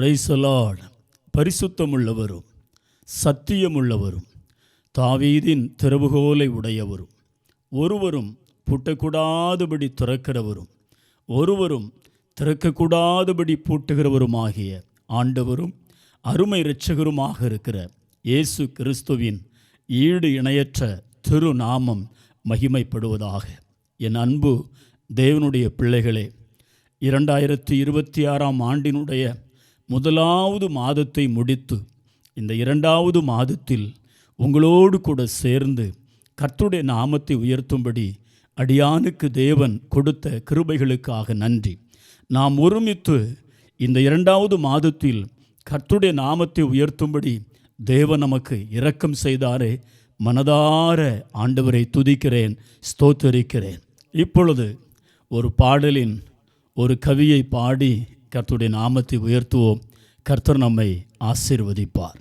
பிரைசலாட் பரிசுத்தமுள்ளவரும் சத்தியமுள்ளவரும் தாவீதின் திறவுகோலை உடையவரும் ஒருவரும் பூட்டக்கூடாதபடி திறக்கிறவரும் ஒருவரும் திறக்கக்கூடாதபடி பூட்டுகிறவருமாகிய ஆண்டவரும் அருமை இரட்சகருமாக இருக்கிற இயேசு கிறிஸ்துவின் ஈடு இணையற்ற திருநாமம் மகிமைப்படுவதாக. என் அன்பு தேவனுடைய பிள்ளைகளே இரண்டாயிரத்தி இருபத்தி ஆறாம் ஆண்டினுடைய முதலாவது மாதத்தை முடித்து இந்த இரண்டாவது மாதத்தில் உங்களோடு கூட சேர்ந்து கர்த்துடைய நாமத்தை உயர்த்தும்படி அடியானுக்கு தேவன் கொடுத்த கிருபைகளுக்காக நன்றி. நாம் ஒருமித்து இந்த இரண்டாவது மாதத்தில் கர்த்துடைய நாமத்தை உயர்த்தும்படி தேவன் நமக்கு இரக்கம் செய்தாரே மனதார ஆண்டவரை துதிக்கிறேன் ஸ்தோத்தரிக்கிறேன். இப்பொழுது ஒரு பாடலின் ஒரு கவியை பாடி கர்த்துடைய நாமத்தை உயர்த்துவோம். கர்த்தர் நம்மை ஆசீர்வதிப்பார்.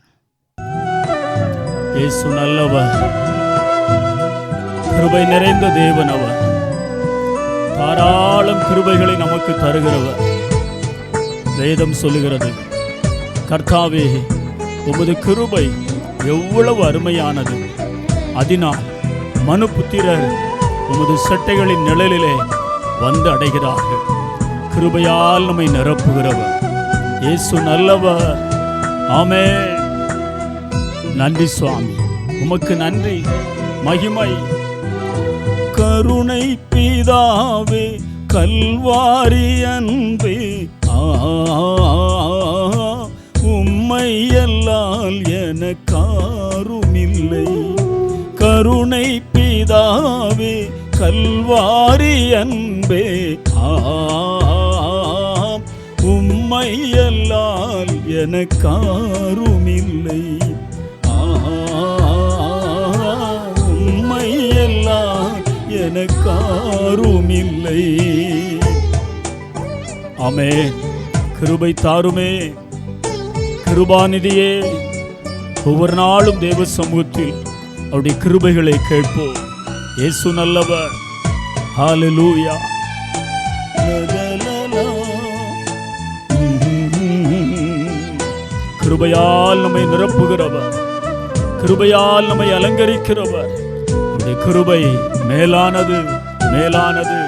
இயேசு நல்லவர். கிருபை நிறைந்த தேவன் அவர். தாராளம் கிருபைகளை நமக்கு தருகிறவர். வேதம் சொல்லுகிறது கர்த்தாவே உமது கிருபை எவ்வளவு அருமையானது. அதனால் மனுபுத்திரர் உமது சட்டைகளின் நிழலிலே வந்து அடைகிறார்கள். கிருபையால் நம்மை நிரப்புகிறவர். இயேசு நல்லவர். ஆமே நன்றி சுவாமி. உமக்கு நன்றி. மகிமை. கருணை பிதாவே கல்வாரி அன்பு ஆ உம்மை அல்லால் எனக்காருமில்லை. கருணை பிதாவே கல்வாரி அன்பே ஆ உம்மை எனக்காருமில்லை ஆ எனக்காருமில்லை ஆமே கிருபை தாருமே. கிருபாநிதியே ஒவ்வொரு நாளும் தேவ சமூகத்தில் அவருடைய கிருபைகளை கேட்போம். இயேசு நல்லவர். ஹாலலூயா கிருபையால் நம்மை நிரப்புகிறவர். கிருபையால் நம்மை அலங்கரிக்கிறவர். கிருபை மேலானது மேலானது.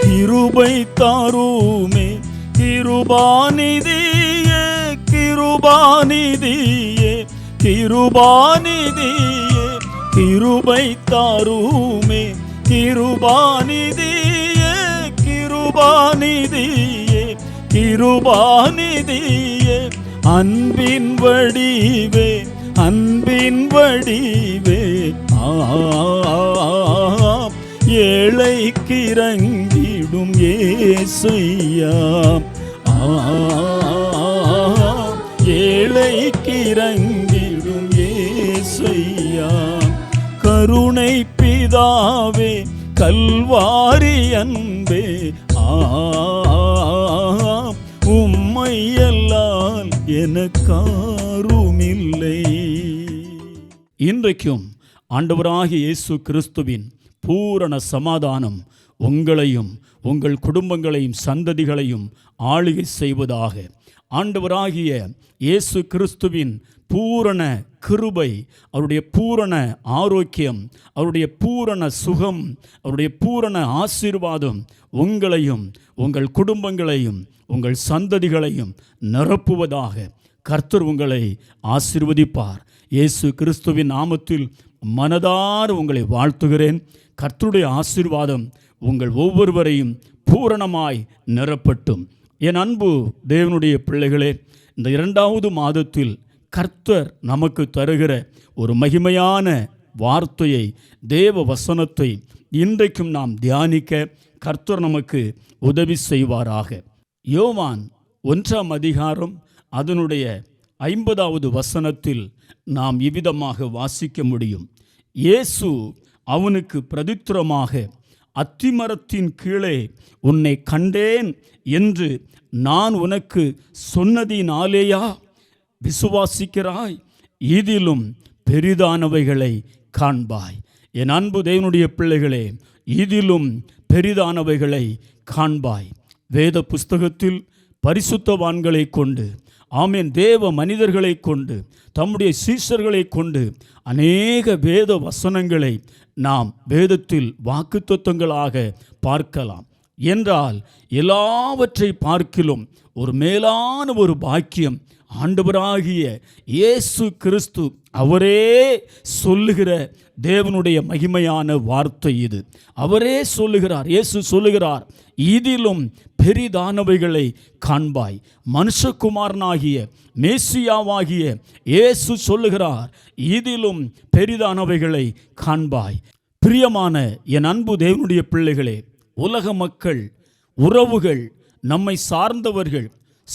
கிருபை தாருமே கிருபாநிதியே கிருபாநிதியே கிருபாநிதியே கிருபை தாருமே கிருபாநிதியே கிருபாநிதியே கிருபாநிதியே. அன்பின் வடிவே அன்பின் வடிவே ஏழை ஏழைக்கிறங்கிடும் ஏசையா. ஏழை ஏழைக்கிறங்கிடும் ஏசையா. கருணை பிதாவே கல்வாரி அன்பே ஆ எனக்காருமில்லை இன்றைக்கும் ஆண்டவராகிய இயேசு கிறிஸ்துவின் பூரண சமாதானம் உங்களையும் உங்கள் குடும்பங்களையும் சந்ததிகளையும் ஆளுகை செய்வதாக ஆண்டவராகிய இயேசு கிறிஸ்துவின் பூரண கிருபை அவருடைய பூரண ஆரோக்கியம் அவருடைய பூரண சுகம் அவருடைய பூரண ஆசீர்வாதம் உங்களையும் உங்கள் குடும்பங்களையும் உங்கள் சந்ததிகளையும் நிரப்புவதாக கர்த்தர் உங்களை ஆசிர்வதிப்பார். இயேசு கிறிஸ்துவின் நாமத்தில் மனதார உங்களை வாழ்த்துகிறேன். கர்த்தருடைய ஆசீர்வாதம் உங்கள் ஒவ்வொருவரையும் பூரணமாய் நிரப்பட்டும். என் அன்பு தேவனுடைய பிள்ளைகளே இந்த இரண்டாவது மாதத்தில் கர்த்தர் நமக்கு தருகிற ஒரு மகிமையான வார்த்தையை தேவ வசனத்தை இன்றைக்கும் நாம் தியானிக்க கர்த்தர் நமக்கு உதவி செய்வாராக. யோவான் ஒன்றாம் அதிகாரம் அதனுடைய ஐம்பதாவது வசனத்தில் நாம் இவ்விதமாக வாசிக்க முடியும். இயேசு அவனுக்கு பிரதித்திரமாக அத்திமரத்தின் கீழே உன்னை கண்டேன் என்று நான் உனக்கு சொன்னதினாலேயா? விசுவாசிக்கிறாய் இதிலும் பெரிதானவைகளை காண்பாய். என் அன்பு தேவனுடைய பிள்ளைகளே இதிலும் பெரிதானவைகளை காண்பாய். வேத புஸ்தகத்தில் பரிசுத்தவான்களை கொண்டு ஆமேன். தேவ மனிதர்களை கொண்டு தம்முடைய சீசர்களை கொண்டு அநேக வேத வசனங்களை நாம் வேதத்தில் வாக்குத்தத்தங்களாக பார்க்கலாம். என்றால் எல்லாவற்றை பார்க்கிலும் ஒரு மேலான ஒரு பாக்கியம் ஆண்டவராகிய இயேசு கிறிஸ்து அவரே சொல்லுகிற தேவனுடைய மகிமையான வார்த்தை இது. அவரே சொல்லுகிறார் இயேசு சொல்லுகிறார் இதிலும் பெரிதானவைகளை காண்பாய். மனுஷகுமாரனாகிய மேசியாவாகிய இயேசு சொல்லுகிறார் இதிலும் பெரிதானவைகளை காண்பாய். பிரியமான என் அன்பு தேவனுடைய பிள்ளைகளே உலக மக்கள் உறவுகள் நம்மை சார்ந்தவர்கள்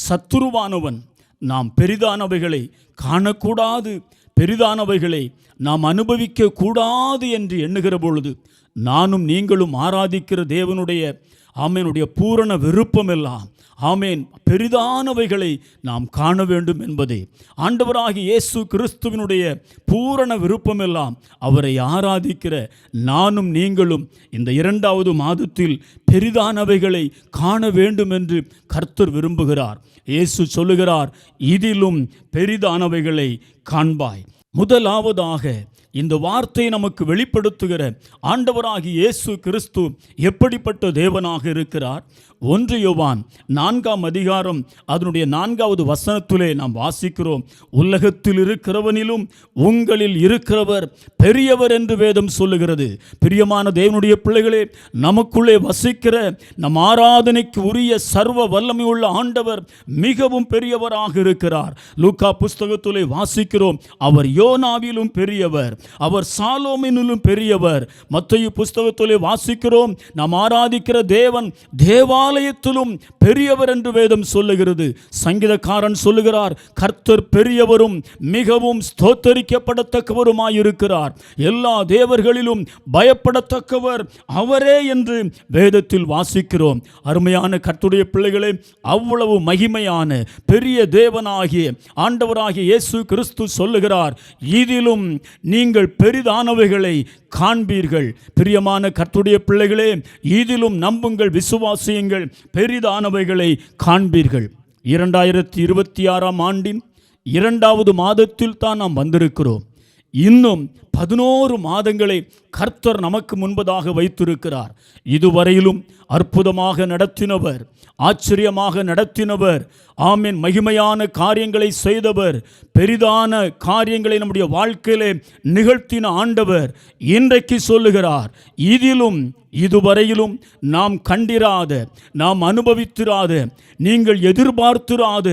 சத்துருவானவன். நாம் பெரிதானவைகளை காணக்கூடாது. பெரிதானவைகளை நாம் அனுபவிக்க கூடாது என்று எண்ணுகிற பொழுது நானும் நீங்களும் ஆராதிக்கிற தேவனுடைய ஆமேனுடைய பூரண விருப்பம் எல்லாம் ஆமேன் பெரிதானவைகளை நாம் காண வேண்டும் என்பதே. ஆண்டவராகி இயேசு கிறிஸ்துவினுடைய பூரண விருப்பமெல்லாம் அவரை ஆராதிக்கிற நானும் நீங்களும் இந்த இரண்டாவது மாதத்தில் பெரிதானவைகளை காண வேண்டும் என்று கர்த்தர் விரும்புகிறார். இயேசு சொல்லுகிறார் இதிலும் பெரிதானவைகளை காண்பாய். முதலாவதாக இந்த வார்த்தை நமக்கு வெளிப்படுத்துகிற ஆண்டவராகி இயேசு கிறிஸ்து எப்படிப்பட்ட தேவனாக இருக்கிறார்? ஒன்று யோவான் நான்காம் அதிகாரம் அதனுடைய நான்காவது வசனத்திலே நாம் வாசிக்கிறோம். உலகத்தில் இருக்கிறவனிலும் உங்களில் இருக்கிறவர் பெரியவர் என்று வேதம் சொல்லுகிறது. பிரியமான தேவனுடைய பிள்ளைகளே நமக்குள்ளே வசிக்கிற நம் ஆராதனைக்கு உரிய சர்வ வல்லமை உள்ள ஆண்டவர் மிகவும் பெரியவராக இருக்கிறார். லூக்கா புஸ்தகத்திலே வாசிக்கிறோம் அவர் யோனாவிலும் பெரியவர் அவர் சாலோமினிலும் பெரியவர். மத்தையு புஸ்தகத்திலே வாசிக்கிறோம் நாம் ஆராதிக்கிற தேவன் தேவாலயத்திலும் பெரியவர் என்று வேதம் சொல்லுகிறது. சங்கீதக்காரன் சொல்லுகிறார் கர்த்தர் பெரியவரும் மிகவும் ஸ்தோத்தரிக்கப்படத்தக்கவருமாயிருக்கிறார். எல்லா தேவர்களிலும் பயப்படத்தக்கவர் அவரே என்று வேதத்தில் வாசிக்கிறோம். அருமையான கர்த்துடைய பிள்ளைகளே அவ்வளவு மகிமையான பெரிய தேவனாகிய ஆண்டவராகிய இயேசு கிறிஸ்து சொல்லுகிறார் இதிலும் நீங்கள் பெரிதானவைகளை காண்பீர்கள். பிரியமான கர்த்துடைய பிள்ளைகளே இதிலும் நம்புங்கள் விசுவாசியுங்கள் பெரிதானவைகளை காண்பீர்கள். இரண்டாயிரத்தி இருபத்தி ஆறாம் ஆண்டின் இரண்டாவது மாதத்தில் தான் நாம் வந்திருக்கிறோம். இன்னும் பதினோரு மாதங்களை கர்த்தர் நமக்கு முன்பதாக வைத்திருக்கிறார். இதுவரையிலும் அற்புதமாக நடத்தினவர் ஆச்சரியமாக நடத்தினவர் ஆமீன் மகிமையான காரியங்களை செய்தவர் பெரிதான காரியங்களை நம்முடைய வாழ்க்கையிலே நிகழ்த்தின ஆண்டவர் இன்றைக்கு சொல்லுகிறார். இதிலும் இதுவரையிலும் நாம் கண்டிராத நாம் அனுபவித்திராத நீங்கள் எதிர்பார்த்திராத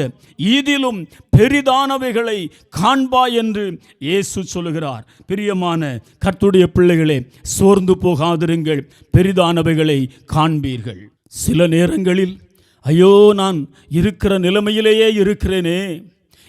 இதிலும் பெரிதானவைகளை காண்பா என்று இயேசு சொல்லுகிறார். பெரிய பிரியமான கர்த்துடைய பிள்ளைகளே சோர்ந்து போகாதிருங்கள். பெரிதானவைகளை காண்பீர்கள். சில நேரங்களில் ஐயோ நான் இருக்கிற நிலைமையிலேயே இருக்கிறேனே.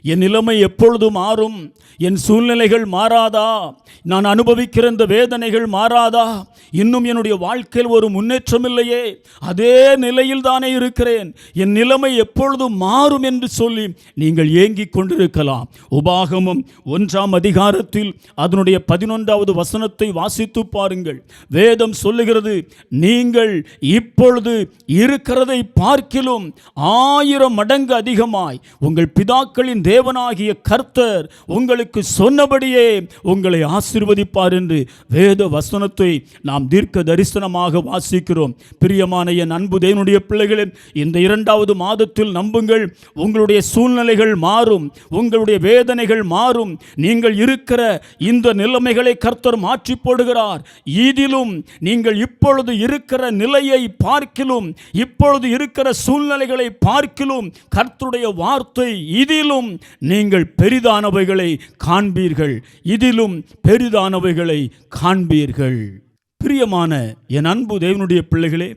என் நிலைமை எப்பொழுது மாறும். என் சூழ்நிலைகள் மாறாதா? நான் அனுபவிக்கிற இந்த வேதனைகள் மாறாதா? இன்னும் என்னுடைய வாழ்க்கையில் ஒரு முன்னேற்றம் இல்லையே. அதே நிலையில் தானே இருக்கிறேன். என் நிலைமை எப்பொழுது மாறும் என்று சொல்லி நீங்கள் ஏங்கிக் கொண்டிருக்கலாம். உபாகமும் ஒன்றாம் அதிகாரத்தில் அதனுடைய பதினொன்றாவது வசனத்தை வாசித்து பாருங்கள். வேதம் சொல்லுகிறது நீங்கள் இப்பொழுது இருக்கிறதை பார்க்கிலும் ஆயிரம் மடங்கு அதிகமாய் உங்கள் பிதாக்களின் தேவனாகிய கர்த்தர் உங்களுக்கு சொன்னபடியே உங்களை ஆசீர்வதிப்பார் என்று வேத வசனத்தை நாம் தீர்க்க தரிசனமாக வாசிக்கிறோம். பிரியமான என் அன்பு தேவனுடைய பிள்ளைகளே இந்த இரண்டாவது மாதத்தில் நம்புங்கள் உங்களுடைய சூழ்நிலைகள் மாறும் உங்களுடைய வேதனைகள் மாறும். நீங்கள் இருக்கிற இந்த நிலைமைகளை கர்த்தர் மாற்றி போடுகிறார். இதிலும் நீங்கள் இப்பொழுது இருக்கிற நிலையை பார்க்கிலும் இப்பொழுது இருக்கிற சூழ்நிலைகளை பார்க்கிலும் கர்த்தருடைய வார்த்தை இதிலும் நீங்கள் பெரிதானவைகளை காண்பீர்கள். இதிலும் பெரிதானவைகளை காண்பீர்கள். பிரியமான என் அன்பு தேவனுடைய பிள்ளைகளே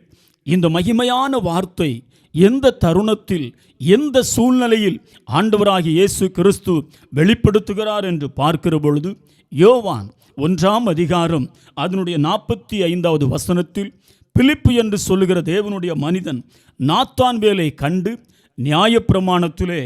இந்த மகிமையான வார்த்தை எந்த தருணத்தில் எந்த சூழ்நிலையில் ஆண்டவராகிய இயேசு கிறிஸ்து வெளிப்படுத்துகிறார் என்று பார்க்கிற பொழுது யோவான் ஒன்றாம் அதிகாரம் அதனுடைய நாற்பத்தி ஐந்தாவது வசனத்தில் பிலிப்பு என்று சொல்லுகிற தேவனுடைய மனிதன் நாத்தான் வேலை கண்டு நியாயப்பிரமாணத்திலே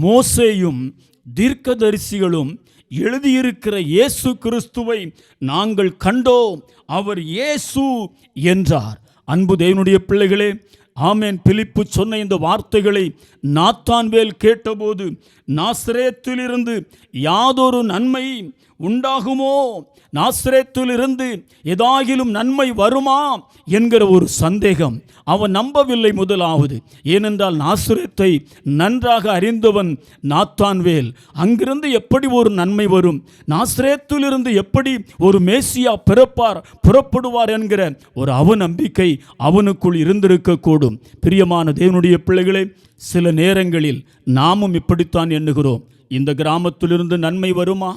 மோசேயும் தீர்க்கதரிசிகளும் எழுதியிருக்கிற இயேசு கிறிஸ்துவை நாங்கள் கண்டோம். அவர் இயேசு என்றார். அன்பு தேவனுடைய பிள்ளைகளே ஆமேன். பிலிப்பு சொன்ன இந்த வார்த்தைகளை நாத்தான்வேல் கேட்டபோது நாசிரேத்திலிருந்து யாதொரு நன்மை உண்டாகுமோ? நாசிரேத்திலிருந்து ஏதாகிலும் நன்மை வருமா? என்கிற ஒரு சந்தேகம் அவன் நம்பவில்லை முதலாவது. ஏனென்றால் நாசிரேத்தை நன்றாக அறிந்தவன் நாத்தான்வேல். அங்கிருந்து எப்படி ஒரு நன்மை வரும்? நாஸ்ரேத்திலிருந்து எப்படி ஒரு மேசியா பிறப்பார் புறப்படுவார் என்கிற ஒரு அவநம்பிக்கை அவனுக்குள் இருந்திருக்கக்கூடும். பிரியமான தேவனுடைய பிள்ளைகளே சில நேரங்களில் நாமும் இப்படித்தான் எண்ணுகிறோம். இந்த கிராமத்திலிருந்து நன்மை வருமா?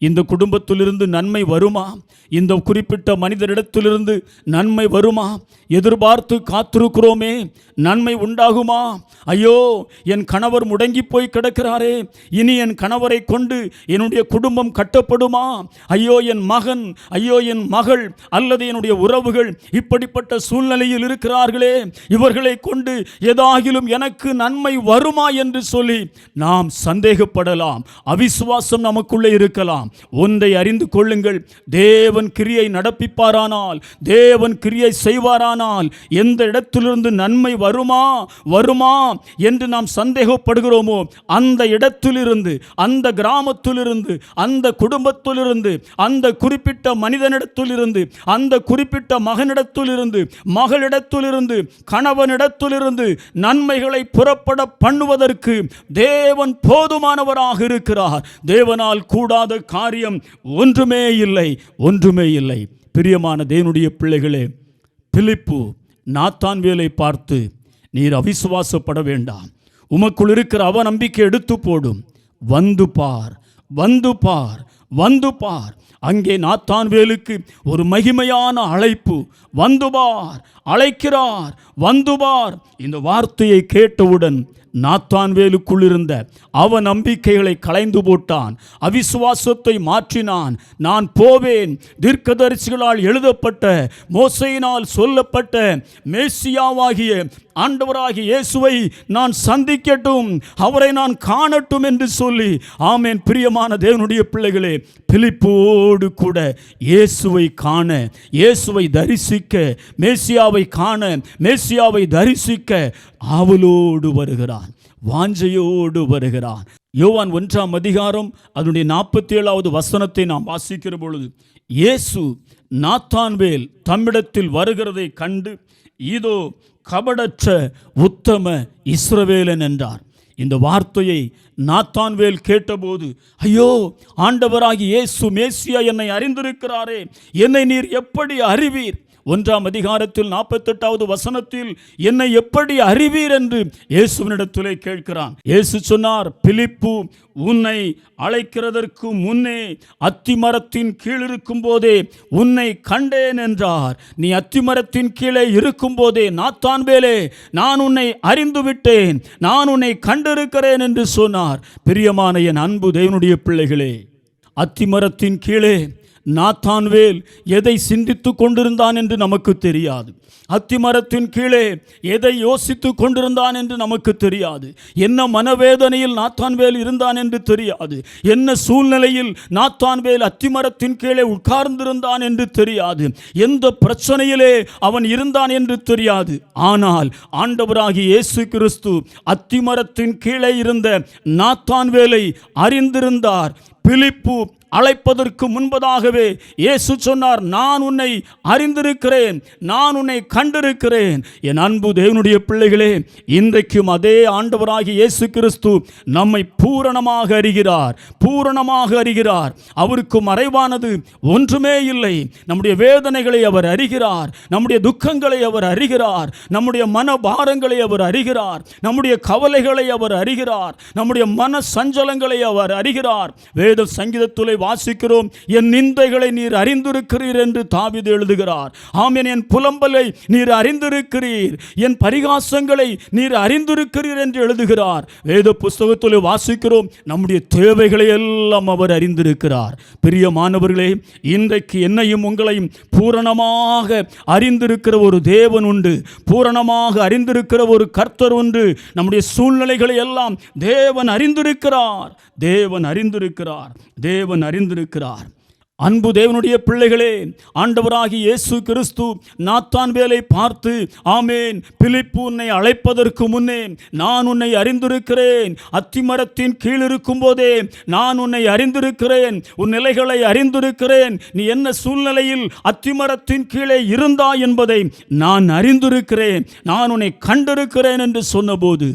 இந்த குடும்பத்திலிருந்து நன்மை வருமா? இந்த குறிப்பிட்ட மனிதரிடத்திலிருந்து நன்மை வருமா? எதிர்பார்த்து காத்திருக்கிறோமே நன்மை உண்டாகுமா? ஐயோ என் கணவர் முடங்கி போய் கிடக்கிறாரே இனி என் கணவரை கொண்டு என்னுடைய குடும்பம் கட்டப்படுமா? ஐயோ என் மகன் ஐயோ என் மகள் அல்லது என்னுடைய உறவுகள் இப்படிப்பட்ட சூழ்நிலையில் இருக்கிறார்களே இவர்களை கொண்டு ஏதாகிலும் எனக்கு நன்மை வருமா என்று சொல்லி நாம் சந்தேகப்படலாம் அவிசுவாசம் நமக்குள்ளே இருக்கலாம். ஒன்றை அறிந்து கொள்ளுங்கள். தேவன் கிரியை நடப்பிப்பாரானால் தேவன் கிரியை செய்வாரானால் எந்த இடத்திலிருந்து நன்மை வருமா வருமா என்று நாம் சந்தேகப்படுகிறோமோ அந்த இடத்திலிருந்து அந்த கிராமத்திலிருந்து அந்த குடும்பத்திலிருந்து அந்த குறிப்பிட்ட மனிதனிடத்திலிருந்து அந்த குறிப்பிட்ட மகனிடத்திலிருந்து மகளிடத்திலிருந்து கணவனிடத்திலிருந்து நன்மைகளை புறப்பட பண்ணுவதற்கு தேவன் போதுமானவராக இருக்கிறார். தேவனால் கூடாத காரியம் ஒன்றுமே இல்லை ஒன்றுமே இல்லை. பிரியமான தேவனுடைய பிள்ளைகளே பிலிப்பு நாத்தான் வேலை பார்த்து நீர் அவிசுவாசப்பட வேண்டாம். உமக்குள் இருக்கிற அவநம்பிக்கை எடுத்து போடும். வந்து பார் வந்து பார் வந்து பார். அங்கே நாத்தான்வேலுக்கு ஒரு மகிமையான அழைப்பு. வந்து பார் அழைக்கிறார் வந்து பார். இந்த வார்த்தையை கேட்டவுடன் நாத்தான்வேலுக்குள் இருந்த அவ நம்பிக்கைகளை களைந்து போட்டான். அவிசுவாசத்தை மாற்றினான். நான் போவேன். தீர்க்கதரிசிகளால் எழுதப்பட்ட மோசையினால் சொல்லப்பட்ட மேசியாவாகிய ஆண்டவராகிய இயேசுவை நான் சந்திக்கட்டும் அவரை நான் காணட்டும் என்று சொல்லி ஆமேன் பிரியமான தேவனுடைய பிள்ளைகளே பிலிப்போடு கூட இயேசுவை காண இயேசுவை தரிசிக்க மேசியாவை காண மேசியாவை தரிசிக்க ஆவலோடு வருகிறான் வாஞ்சையோடு வருகிறான். யோவான் ஒன்றாம் அதிகாரம் அதனுடைய நாற்பத்தி ஏழாவது வசனத்தை நாம் வாசிக்கிற பொழுது இயேசு நாத்தான்வேல் தம்மிடத்தில் வருகிறதை கண்டு இதோ கபடற்ற உத்தம இஸ்ரவேலன் என்றார். இந்த வார்த்தையை நாத்தான்வேல் கேட்டபோது ஐயோ ஆண்டவராகி இயேசு மேசியா என்னை அறிந்திருக்கிறாரே என்னை நீர் எப்படி அறிவீர்? ஒன்றாம் அதிகாரத்தில் நாற்பத்தெட்டாவது வசனத்தில் என்னை எப்படி அறிவீர்? என்று இயேசுவினிடத்திலே கேட்கிறான். இயேசு சொன்னார் பிலிப்பு உன்னை அழைக்கிறதற்கு முன்னே அத்திமரத்தின் கீழ் இருக்கும் போதே உன்னை கண்டேன் என்றார். நீ அத்திமரத்தின் கீழே இருக்கும் போதே நாத்தான் வேலே நான் உன்னை அறிந்து விட்டேன் நான் உன்னை கண்டிருக்கிறேன் என்று சொன்னார். பிரியமான என் அன்பு தேவனுடைய பிள்ளைகளே அத்திமரத்தின் கீழே நாத்தான்வேல் எதை சிந்தித்து கொண்டிருந்தான் என்று நமக்கு தெரியாது. அத்திமரத்தின் கீழே எதை யோசித்து கொண்டிருந்தான் என்று நமக்கு தெரியாது. என்ன மனவேதனையில் நாத்தான்வேல் இருந்தான் என்று தெரியாது. என்ன சூழ்நிலையில் நாத்தான்வேல் அத்திமரத்தின் கீழே உட்கார்ந்திருந்தான் என்று தெரியாது. எந்த பிரச்சனையிலே அவன் இருந்தான் என்று தெரியாது. ஆனால் ஆண்டவராகி இயேசு கிறிஸ்து அத்திமரத்தின் கீழே இருந்த நாத்தான்வேலை அறிந்திருந்தார். பிலிப்பு அழைப்பதற்கு முன்பதாகவே இயேசு சொன்னார் நான் உன்னை அறிந்திருக்கிறேன் நான் உன்னை கண்டிருக்கிறேன். என் அன்பு தேவனுடைய பிள்ளைகளே இன்றைக்கும் அதே ஆண்டவராகிய இயேசு கிறிஸ்து நம்மை பூரணமாக அறிகிறார் பூரணமாக அறிகிறார். அவருக்கு மறைவானது ஒன்றுமே இல்லை. நம்முடைய வேதனைகளை அவர் அறிகிறார் நம்முடைய துக்கங்களை அவர் அறிகிறார் நம்முடைய மன பாரங்களை அவர் அறிகிறார் நம்முடைய கவலைகளை அவர் அறிகிறார் நம்முடைய மன சஞ்சலங்களை அவர் அறிகிறார். வேத சங்கீதத்துலை வாசிக்கிறோம். என் நிந்தைகளை நீர் அறிந்திருக்கிறீர் என்று தாவிது எழுதுகிறார். ஆமீன் என் புலம்பலை நீர் அறிந்திருக்கிறீர். என் பரிகாசங்களை நீர் அறிந்திருக்கிறீர் என்று எழுதுகிறார். வேத புஸ்தகத்தில் வாசிக்கிறோம். நம்முடைய தேவைகளை எல்லாம் அவர் அறிந்திருக்கிறார். பிரியமானவர்களே இன்றைக்கு என்னையும் உங்களையும் பூரணமாக அறிந்திருக்கிற ஒரு தேவன் உண்டு. பூரணமாக அறிந்திருக்கிற ஒரு கர்த்தர் உண்டு. நம்முடைய சூழ்நிலைகளை எல்லாம் தேவன் அறிந்திருக்கிறார். தேவன் அறிந்திருக்கிறார். தேவன் அறிந்திருக்கிறார். அன்பு தேவனுடைய பிள்ளைகளே ஆண்டவராகி இயேசு கிறிஸ்து நாத்தான் வேலை பார்த்து ஆமேன் பிலிப்பு உன்னை அழைப்பதற்கு முன்னே நான் உன்னை அறிந்திருக்கிறேன். அத்திமரத்தின் கீழ் இருக்கும் போதே நான் உன்னை அறிந்திருக்கிறேன். உன் நிலைகளை அறிந்திருக்கிறேன். நீ என்ன சூழ்நிலையில் அத்திமரத்தின் கீழே இருந்தா என்பதை நான் அறிந்திருக்கிறேன். நான் உன்னை கண்டிருக்கிறேன் என்று சொன்னபோது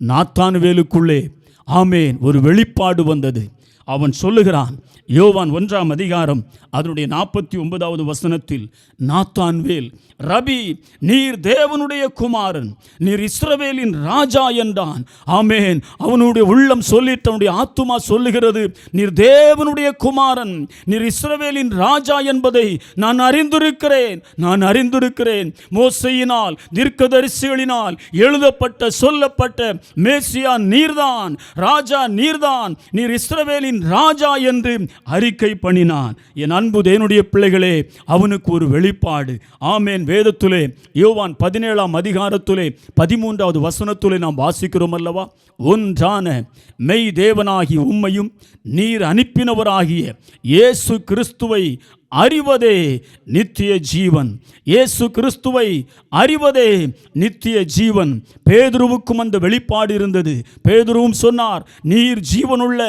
நாத்தான் வேலுக்குள்ளே ஆமேன் ஒரு வெளிப்பாடு வந்தது. அவன் சொல்லுகிறான் யோவான் ஒன்றாம் அதிகாரம் அதனுடைய நாற்பத்தி ஒன்பதாவது வசனத்தில் நாத்தான் வேல் ரபி நீர் தேவனுடைய குமாரன் நீர் இஸ்ரவேலின் ராஜா என்றான். ஆமேன். அவனுடைய உள்ளம் சொல்லிட்டு அவனுடைய ஆத்துமா சொல்லுகிறது நீர் தேவனுடைய குமாரன் நீர் இஸ்ரவேலின் ராஜா என்பதை நான் அறிந்திருக்கிறேன் நான் அறிந்திருக்கிறேன். மோசையினால் தீர்க்கதரிசிகளினால் எழுதப்பட்ட சொல்லப்பட்ட மேசியா நீர்தான் ராஜா நீர்தான் நீர் இஸ்ரவேலின் ராஜா என்று அறிக்கை பண்ணினான். என் அன்பு தேனுடைய பிள்ளைகளே அவனுக்கு ஒரு வெளிப்பாடு. ஆமேன். வேதத்துலே யோவான் பதினேழாம் அதிகாரத்துலே பதிமூன்றாவது வசனத்துலே நாம் வாசிக்கிறோம் அல்லவா ஒன்றான மெய் தேவனாகிய உம்மையும் நீர் அனுப்பினவராகிய இயேசு கிறிஸ்துவை அறிவதே நித்திய ஜீவன். இயேசு கிறிஸ்துவை அறிவதே நித்திய ஜீவன். பேதுருவுக்கும் அந்த வெளிப்பாடு இருந்தது. பேதுருவும் சொன்னார் நீர் ஜீவனுள்ள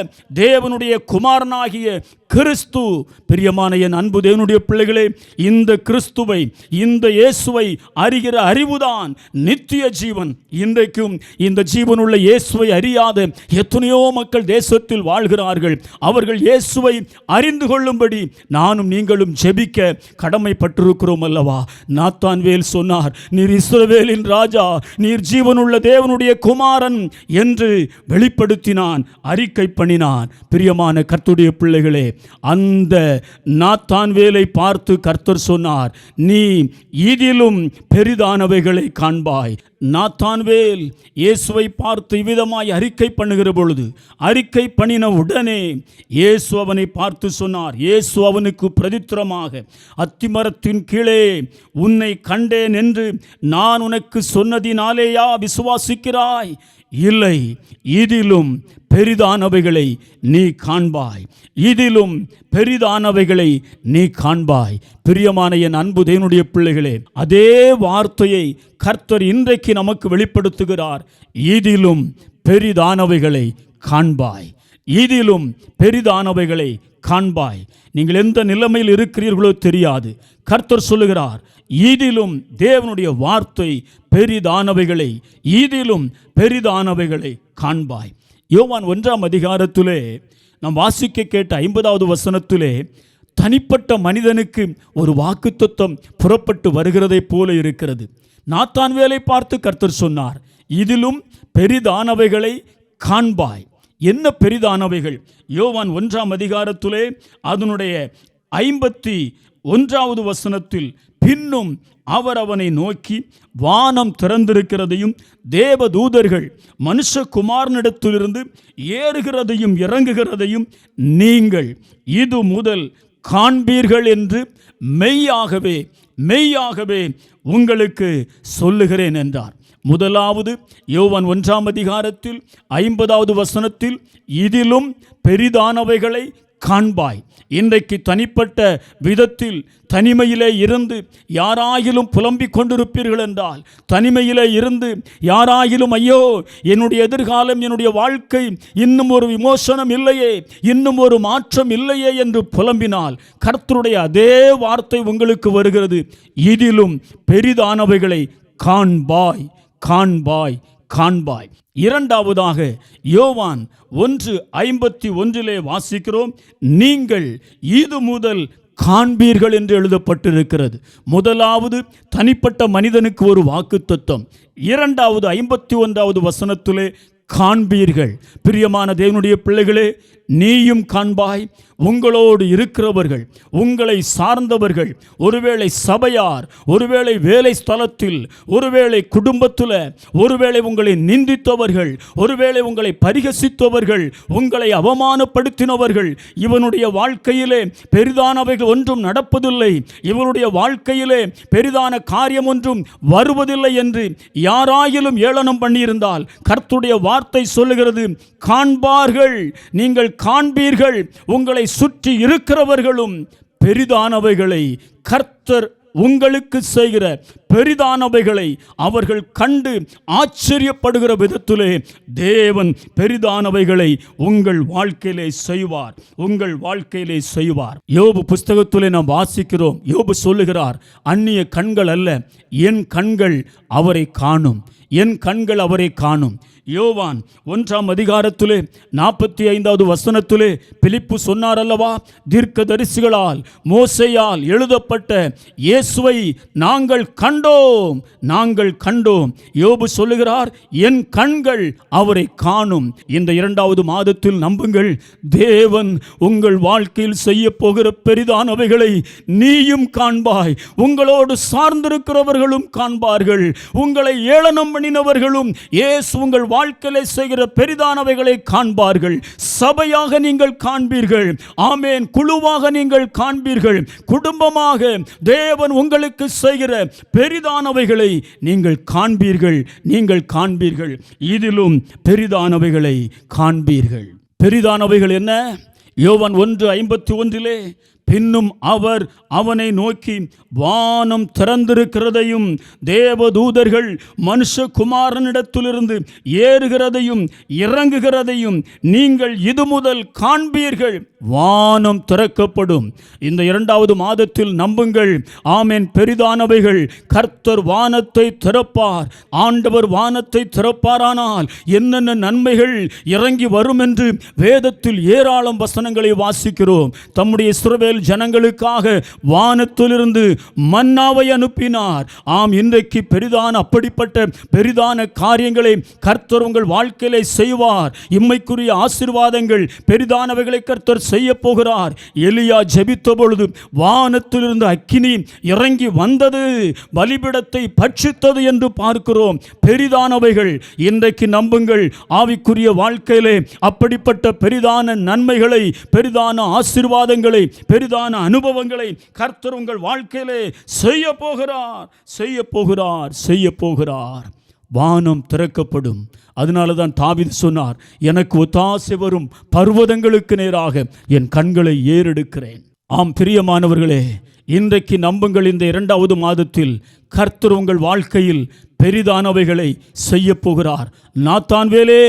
தேவனுடைய குமாரனாகிய கிறிஸ்து. பிரியமான என் அன்பு தேவனுடைய பிள்ளைகளே இந்த கிறிஸ்துவை இந்த இயேசுவை அறிகிற அறிவுதான் நித்திய ஜீவன். இன்றைக்கும் இந்த ஜீவனுள்ள இயேசுவை அறியாத எத்தனையோ மக்கள் தேசத்தில் வாழ்கிறார்கள். அவர்கள் இயேசுவை அறிந்து கொள்ளும்படி நானும் நீங்கள் நீங்களும் ஜெபிக்க கடமைப்பட்டிருக்கிறோம் அல்லவா? நாத்தான் வேல் சொன்னார் நீர் இஸ்ரவேலின் ராஜா நீர் ஜீவனுள்ள தேவனுடைய குமாரன் என்று வெளிப்படுத்தினான் அறிக்கை பண்ணினான். பிரியமான கர்த்துடைய பிள்ளைகளே அந்த நாத்தான் வேலை பார்த்து கர்த்தர் சொன்னார் நீ இதிலும் பெரிதானவைகளை காண்பாய். நாத்தான்வேல் இயேசுவை பார்த்து இவ்விதமாய் அறிக்கை பண்ணுகிற பொழுது அறிக்கை பண்ணின உடனே இயேசு அவனை பார்த்து சொன்னார் இயேசு அவனுக்கு பிரதி பிரதித்திரமாக அத்திமரத்தின் கீழே உன்னை கண்டேன் என்று நான் உனக்கு சொன்னதினாலேயா விசுவாசிக்கிறாய்? இல்லை இதிலும் பெரிதானவைகளை நீ காண்பாய். இதிலும் பெரிதானவைகளை நீ காண்பாய். பிரியமான என் அன்பு தேவனுடைய பிள்ளைகளே அதே வார்த்தையை கர்த்தர் இன்றைக்கு நமக்கு வெளிப்படுத்துகிறார். இதிலும் பெரிதானவைகளை காண்பாய். இதிலும் பெரிதானவைகளை காண்பாய். நீங்கள் எந்த நிலைமையில் இருக்கிறீர்களோ தெரியாது. கர்த்தர் சொல்லுகிறார் இதிலும் தேவனுடைய வார்த்தை பெரிதானவைகளை இதிலும் பெரிதானவைகளை காண்பாய். யோவான் ஒன்றாம் அதிகாரத்திலே நாம் வாசிக்க கேட்ட ஐம்பதாவது வசனத்திலே தனிப்பட்ட மனிதனுக்கு ஒரு வாக்குத்தத்தம் புறப்பட்டு வருகிறதைப் போல இருக்கிறது. நாத்தான் வேலை பார்த்து கர்த்தர் சொன்னார் இதிலும் பெரிதானவைகளை காண்பாய். என்ன பெரிதானவைகள்? யோவான் ஒன்றாம் அதிகாரத்திலே அதனுடைய ஐம்பத்தி ஒன்றாவது வசனத்தில் பின்னும் அவர் அவனை நோக்கி வானம் திறந்திருக்கிறதையும் தேவதூதர்கள் மனுஷகுமாரனிடத்திலிருந்து ஏறுகிறதையும் இறங்குகிறதையும் நீங்கள் இது முதல் காண்பீர்கள் என்று மெய்யாகவே மெய்யாகவே உங்களுக்கு சொல்லுகிறேன் என்றார். முதலாவது யோவான் ஒன்றாம் அதிகாரத்தில் ஐம்பதாவது வசனத்தில் இதிலும் பெரிதானவைகளை காண்பாய். இன்றைக்கு தனிப்பட்ட விதத்தில் தனிமையிலே இருந்து யாராயிலும் புலம்பிக் கொண்டிருப்பீர்கள் என்றால் தனிமையிலே இருந்து யாராயிலும் ஐயோ என்னுடைய எதிர்காலம் என்னுடைய வாழ்க்கை இன்னும் ஒரு விமோசனம் இல்லையே இன்னும் ஒரு மாற்றம் இல்லையே என்று புலம்பினால் கர்த்தருடைய அதே வார்த்தை உங்களுக்கு வருகிறது. இதிலும் பெரிதானவைகளை காண்பாய். காண்பாய் காண்பாய். இரண்டாவதாக யோவான் ஒன்று ஐம்பத்தி ஒன்றிலே வாசிக்கிறோம் நீங்கள் இது முதல் காண்பீர்கள் என்று எழுதப்பட்டிருக்கிறது. முதலாவது தனிப்பட்ட மனிதனுக்கு ஒரு வாக்குத்தத்தம். இரண்டாவது ஐம்பத்தி ஒன்றாவது வசனத்திலே காண்பீர்கள். பிரியமான தேவனுடைய பிள்ளைகளே நீயும் காண்பாய் உங்களோடு இருக்கிறவர்கள் உங்களை சார்ந்தவர்கள் ஒருவேளை சபையார் ஒருவேளை வேலை ஸ்தலத்தில் ஒருவேளை குடும்பத்தில் ஒருவேளை உங்களை நிந்தித்தவர்கள் ஒருவேளை உங்களை பரிகசித்தவர்கள் உங்களை அவமானப்படுத்தினவர்கள் இவனுடைய வாழ்க்கையிலே பெரிதானவைகள் ஒன்றும் நடப்பதில்லை. இவனுடைய வாழ்க்கையிலே பெரிதான காரியம் ஒன்றும் வருவதில்லை என்று யாராயிலும் ஏளனம் பண்ணியிருந்தால் கர்த்துடைய வார்த்தை வார்த்தை சொல்லுகிறது காண்பார்கள் நீங்கள் காண்பீர்கள் உங்களை சுற்றி இருக்கிறவர்களும் பெரிதானவைகளை கர்த்தர் உங்களுக்கு செய்கிற பெரிதானவைகளை அவர்கள் கண்டு ஆச்சரியப்படுகிற விதத்திலே தேவன் பெரிதானவைகளை உங்கள் வாழ்க்கையிலே செய்வார் உங்கள் வாழ்க்கையிலே செய்வார். யோபு புஸ்தகத்திலே நாம் வாசிக்கிறோம். யோபு சொல்லுகிறார் அந்நிய கண்கள் அல்ல என் கண்கள் அவரை காணும் என் கண்கள் அவரை காணும். யோவான் ஒன்றாம் அதிகாரத்திலே நாற்பத்தி ஐந்தாவது வசனத்திலே பிலிப்பு சொன்னார் அல்லவா தீர்க்க தரிசிகளால் மோசையால் எழுதப்பட்ட இயேசுவை நாங்கள் கண்டோம் நாங்கள் கண்டோம். யோபு சொல்லுகிறார் என் கண்கள் அவரை காணும். இந்த இரண்டாவது மாதத்தில் நம்புங்கள் தேவன் உங்கள் வாழ்க்கையில் செய்ய போகிற பெரிதானவைகளை நீயும் காண்பாய். உங்களோடு சார்ந்திருக்கிறவர்களும் காண்பார்கள். உங்களை ஏளனம் பண்ணினவர்களும் இயேசு உங்கள் வாழ்க்கையிலே செய்கிற பெரிதானவைகளை காண்பார்கள். சபையாக நீங்கள் காண்பீர்கள். ஆமேன். குழுவாக நீங்கள் காண்பீர்கள். குடும்பமாக தேவன் உங்களுக்கு செய்கிற பெரிதானவைகளை நீங்கள் காண்பீர்கள். நீங்கள் காண்பீர்கள். இதிலும் பெரிதானவைகளை காண்பீர்கள். பெரிதானவைகள் என்ன? யோவன் ஒன்று ஐம்பத்தி ஒன்றிலே பின்னும் அவர் அவனை நோக்கி வானம் திறந்திருக்கிறதையும் தேவதூதர்கள் மனுஷகுமாரனிடத்திலிருந்து ஏறுகிறதையும் இறங்குகிறதையும் நீங்கள் இது முதல் காண்பீர்கள். வானம் திறக்கப்படும். இந்த இரண்டாவது மாதத்தில் நம்புங்கள். ஆமென். பெரிதானவைகள் கர்த்தர் வானத்தை திறப்பார். ஆண்டவர் வானத்தை திறப்பாரானால் என்னென்ன நன்மைகள் இறங்கி வரும் என்று வேதத்தில் ஏராளம் வசனங்களை வாசிக்கிறோம். தம்முடைய இஸ்ரவேல் ஜனங்களுக்காக வானத்திலிருந்து மன்னாவை அனுப்பினார். ஆம் இன்றைக்கு பெரிதான அப்படிப்பட்ட பெரிதான காரியங்களை கர்த்தர் உங்கள் வாழ்க்கையிலே செய்வார். இம்மைக்குரிய ஆசிர்வாதங்கள் பெரிதானவைகளை கர்த்தர் செய்ய போகிறார். எலியா ஜெபித்த பொழுது வானத்திலிருந்து அக்கினி இறங்கி வந்தது பலிபிடத்தை பட்சித்தது என்று பார்க்கிறோம். பெரிதானவைகள் இன்றைக்கு நம்புங்கள் ஆவிக்குரிய வாழ்க்கையிலே அப்படிப்பட்ட பெரிதான நன்மைகளை பெரிதான ஆசிர்வாதங்களை பெரிதான அனுபவங்களை கர்த்தர் உங்கள் வாழ்க்கையிலே செய்ய போகிறார் செய்ய போகிறார் செய்ய போகிறார் வானம் திறக்கப்படும். அதனால தான் தாவீது சொன்னார் எனக்கு ஒத்தாசை வரும் பர்வதங்களுக்கு நேராக என் கண்களை ஏறெடுக்கிறேன். ஆம் பிரியமானவர்களே இன்றைக்கு நம்புங்கள் இந்த இரண்டாவது மாதத்தில் கர்த்தர் உங்கள் வாழ்க்கையில் பெரிதானவைகளை செய்ய போகிறார் நாத்தான் வேலே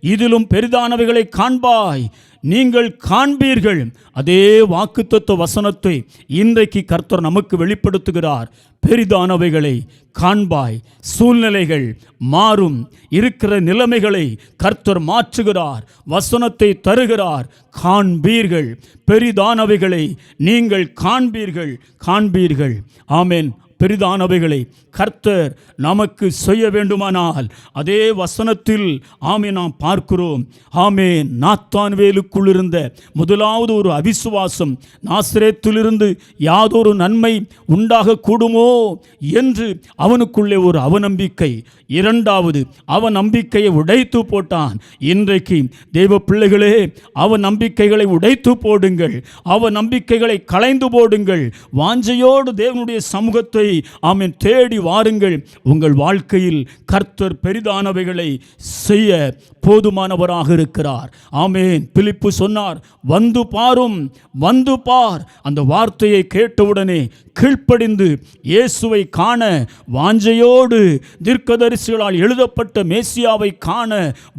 இதிலும் பெரிதானவைகளை காண்பாய். நீங்கள் காண்பீர்கள். அதே வாக்குத்தத்த வசனத்தை இன்றைக்கு கர்த்தர் நமக்கு வெளிப்படுத்துகிறார். பெரிதானவைகளை காண்பாய். சூழ்நிலைகள் மாறும். இருக்கிற நிலைமைகளை கர்த்தர் மாற்றுகிறார். வசனத்தை தருகிறார். காண்பீர்கள். பெரிதானவைகளை நீங்கள் காண்பீர்கள். காண்பீர்கள். ஆமேன். பெரிதானவைகளை கர்த்தர் நமக்கு செய்ய வேண்டுமானால் அதே வசனத்தில் ஆமே நாம் பார்க்கிறோம். ஆமே நாத்தான்வேலுக்குள் இருந்த முதலாவது ஒரு அவிசுவாசம் நாசிரேத்திலிருந்து யாதொரு நன்மை உண்டாக கூடுமோ என்று அவனுக்குள்ளே ஒரு அவநம்பிக்கை. இரண்டாவது அவன் நம்பிக்கையை உடைத்து போட்டான். இன்றைக்கு தெய்வ பிள்ளைகளே அவன் நம்பிக்கைகளை உடைத்து போடுங்கள். அவன் நம்பிக்கைகளை களைந்து போடுங்கள். வாஞ்சையோடு தேவனுடைய சமூகத்தை ஆமென் தேடி வாருங்கள். உங்கள் வாழ்க்கையில் கர்த்தர் பெரிதானவைகளை செய்ய போதுமானவராக இருக்கிறார். ஆமேன். பிலிப்பு சொன்னார் வந்து பாரும் வந்து பார். அந்த வார்த்தையை கேட்டவுடனே கீழ்ப்படிந்து இயேசுவை காண வாஞ்சையோடு தீர்க்கதரிசிகளால் எழுதப்பட்ட மேசியாவை காண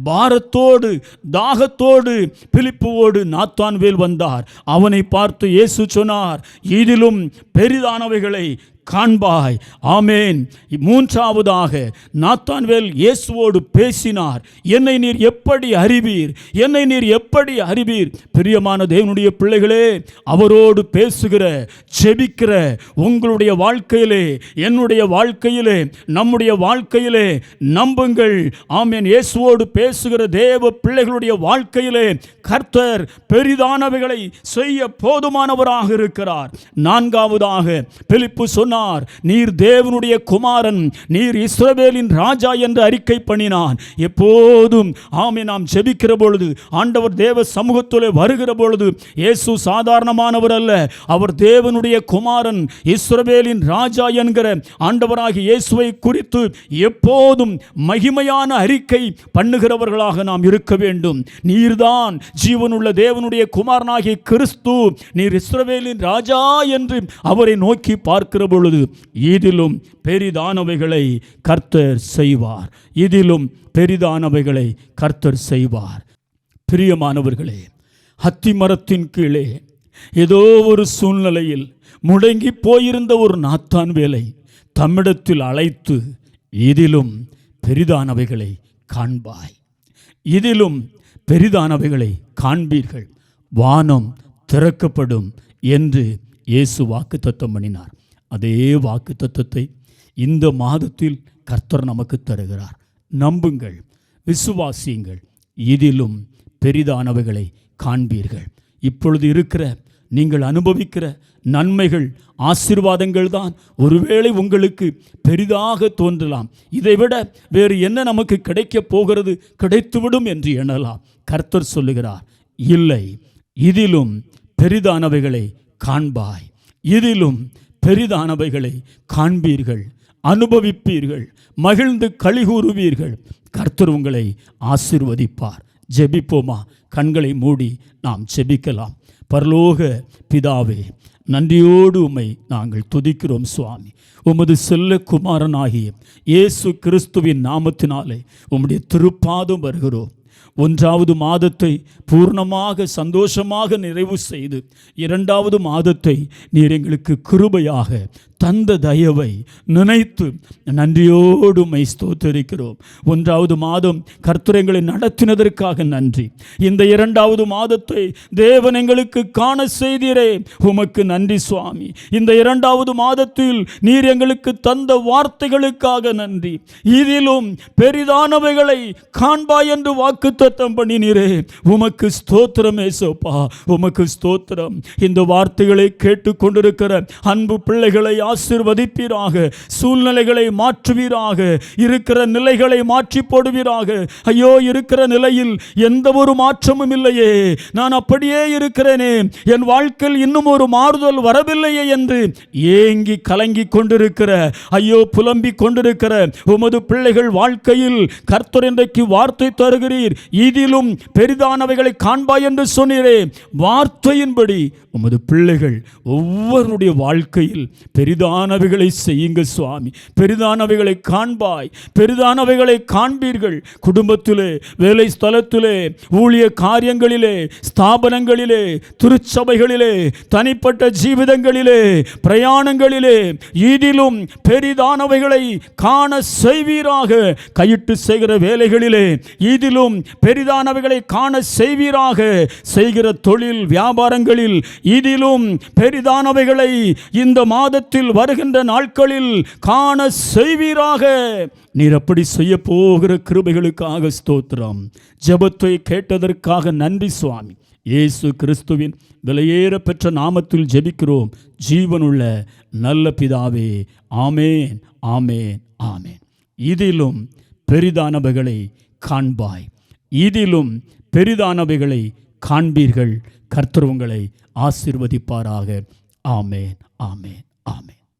பாரத்தோடு தாகத்தோடு பிலிப்புவோடு நாத்தான்வேல் வந்தார். அவனை பார்த்து இயேசு சொன்னார் இதிலும் பெரிதானவைகளை காண்பாய். ஆமேன். மூன்றாவதாக நாத்தான்வேல் இயேசுவோடு பேசினார். என்னை நீர் எப்படி அறிவீர்? என்னை நீர் எப்படி அறிவீர்? பிரியமான தேவனுடைய பிள்ளைகளே அவரோடு பேசுகிற செபிக்கிற உங்களுடைய வாழ்க்கையிலே என்னுடைய வாழ்க்கையிலே நம்முடைய வாழ்க்கையிலே நம்புங்கள். ஆமேன். இயேசுவோடு பேசுகிற தேவ பிள்ளைகளுடைய வாழ்க்கையிலே கர்த்தர் பெரிதானவைகளை செய்ய போதுமானவராக இருக்கிறார். நான்காவதாக பிலிப்பு சொன்னார். நீர் தேவனுடைய குமாரன் நீர் இஸ்ரவேலின் ராஜா என்று அறிக்கை பண்ணினான். எப்போதும் ஆமை நாம் ஜெபிக்கிற பொழுது ஆண்டவர் தேவ சமூகத்தில் வருகிற பொழுது இயேசு சாதாரணமானவர் அல்ல. அவர் தேவனுடைய குமாரன் இஸ்ரவேலின் ராஜா என்கிற ஆண்டவராகிய இயேசுவை குறித்து எப்போதும் மகிமையான அறிக்கை பண்ணுகிறவர்களாக நாம் இருக்க வேண்டும். நீர்தான் ஜீவனுள்ள தேவனுடைய குமாரனாகிய கிறிஸ்து நீர் இஸ்ரவேலின் ராஜா என்று அவரை நோக்கி பார்க்கிற பொழுது இதிலும் பெரிதானவைகளை கர்த்தர் செய்வார். இதிலும் பெரிதானவைகளை கர்த்தர் செய்வார். பிரியமானவர்களே அத்திமரத்தின் கீழே ஏதோ ஒரு சூழ்நிலையில் முடங்கி போயிருந்த ஒரு நாத்தான் வேலை தம்மிடத்தில் அழைத்து இதிலும் பெரிதானவைகளை காண்பாய். இதிலும் பெரிதானவைகளை காண்பீர்கள். வானம் திறக்கப்படும் என்று இயேசு வாக்கு தத்தம் பண்ணினார். அதே வாக்கு தத்துவத்தை இந்த மாதத்தில் கர்த்தர் நமக்கு தருகிறார். நம்புங்கள் விசுவாசியுங்கள் இதிலும் பெரிதானவைகளை காண்பீர்கள். இப்பொழுது இருக்கிற நீங்கள் அனுபவிக்கிற நன்மைகள் ஆசீர்வாதங்கள் தான் ஒருவேளை உங்களுக்கு பெரிதாக தோன்றலாம். இதைவிட வேறு என்ன நமக்கு கிடைக்கப் போகிறது? கிடைத்துவிடும் என்று எண்ணலாம். கர்த்தர் சொல்லுகிறார் இல்லை இதிலும் பெரிதானவைகளை காண்பாய். இதிலும் பெரிதானவைகளை காண்பீர்கள் அனுபவிப்பீர்கள் மகிழ்ந்து கழிகூறுவீர்கள் கர்த்தர் உங்களை ஆசிர்வதிப்பார். ஜெபிப்போமா? கண்களை மூடி நாம் ஜெபிக்கலாம். பரலோக பிதாவே நன்றியோடு உம்மை நாங்கள் துதிக்கிறோம் சுவாமி. உமது செல்ல குமாரனாகிய இயேசு கிறிஸ்துவின் நாமத்தினாலே உம்முடைய திருப்பாதம் வருகிறோம். ஒன்றாவது மாதத்தை பூர்ணமாக சந்தோஷமாக நிறைவு செய்து இரண்டாவது மாதத்தை நீர் எங்களுக்கு கிருபையாக தந்த தயவை நினைத்து நன்றியோடு மை ஸ்தோத்தரிக்கிறோம். ஒன்றாவது மாதம் கர்த்தரங்களை நடத்தினதற்காக நன்றி. இந்த இரண்டாவது மாதத்தை தேவன் எங்களுக்கு காண செய்தீரே. உமக்கு நன்றி சுவாமி. இந்த இரண்டாவது மாதத்தில் நீர் எங்களுக்கு தந்த வார்த்தைகளுக்காக நன்றி. இதிலும் பெரிதானவைகளை காண்பா என்று வாக்கு தத்தம் பண்ணினீரே. உமக்கு ஸ்தோத்திரம் ஏசோப்பா. உமக்கு ஸ்தோத்திரம். இந்த வார்த்தைகளை கேட்டுக்கொண்டிருக்கிற அன்பு பிள்ளைகளை ஆசிர்வதிப்பீராக. சூழ்நிலைகளை மாற்றுவீராக. இருக்கிற நிலைகளை மாற்றி போடுவீராக ஐயோ இருக்கிற நிலையில் எந்த ஒரு மாற்றமும் இல்லையே. நான் அப்படியே இருக்கிறேனே. என் வாழ்க்கையில் இன்னும் ஒரு மாறுதல் வரவில்லையே என்று ஏங்கி கலங்கி கொண்டிருக்கிற ஐயோ புலம்பிக் கொண்டிருக்கிற உமது பிள்ளைகள் வாழ்க்கையில் கர்த்தர் இன்றைக்கு வார்த்தை தருகிறீர். இதிலும் பெரிதானவைகளை காண்பாய் என்று சொன்னீரே. வார்த்தையின்படி உமது பிள்ளைகள் ஒவ்வொருடைய வாழ்க்கையில் பெரிதானவைகளை செய்யுங்கள் சுவாமி. பெரிதானவைகளை காண்பாய். பெரிதானவைகளை காண்பீர்கள். குடும்பத்திலே வேலை ஸ்தலத்திலே ஊழிய காரியங்களிலே ஸ்தாபனங்களிலே திருச்சபைகளிலே தனிப்பட்ட ஜீவிதங்களிலே பிரயாணங்களிலே இதிலும் பெரிதானவைகளை காண செய்வீராக. கையிட்டு செய்கிற வேலைகளிலே இதிலும் பெரிதானவைகளை காண செய்வீராக. செய்கிற தொழில் வியாபாரங்களில் இதிலும் பெரிதானவைகளை இந்த மாதத்தில் நாட்களில் வருகின்ற நாட்களில் காண செய்வீராக. நீர் அப்படி செய்ய போகிற கிருபைகளுக்காக ஸ்தோத்திரம். ஜபத்தை கேட்டதற்காக நன்றி சுவாமி. இயேசு கிறிஸ்துவின் விலையேற பெற்ற நாமத்தில் ஜெபிக்கிறோம். ஜீவனுள்ள நல்ல பிதாவே ஆமேன் ஆமேன் ஆமேன். இதிலும் பெரிதானவைகளை காண்பாய். இதிலும் பெரிதானவைகளை காண்பீர்கள். கர்த்தர் உங்களை ஆசீர்வதிப்பாராக. ஆமேன் ஆமேன். ஆமேன்